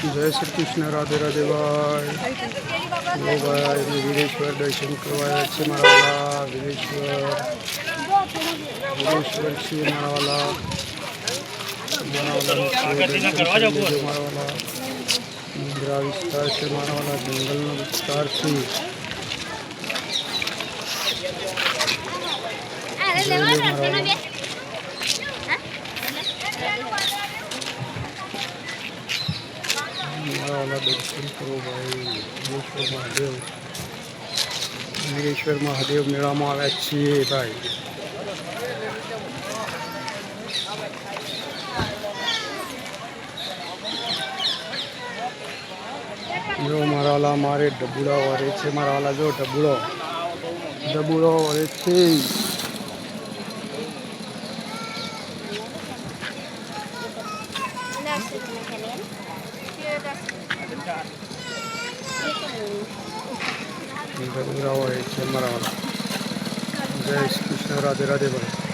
જય શ્રી કૃષ્ણ, રાધે રાધે ભાઈ. લો ભાઈ અમે વિરેશ્વર દર્શન કરવાયા છે મારા વાલા, વિરેશ્વર. વિરેશ્વર છે મારા વાલા. મારા વાલા મુદ્રા વિસ્તાર છે મારા વાલા, જંગલનો વિસ્તાર છે. મારા વાલા દર્શન કરો ભાઈ વિરેશ્વર મહાદેવ વિરેશ્વર મહાદેવ મેળામાં આવ્યા છીએ ભાઈ. જો મારા વાલા મારે ડબુડા વરે છે, મારા વાલા જો ડબુડો. ડબુડો વરે છે. Thank વરે છે મારા વાલા જય શ્રી કૃષ્ણ રાધે રાધે ભાઈ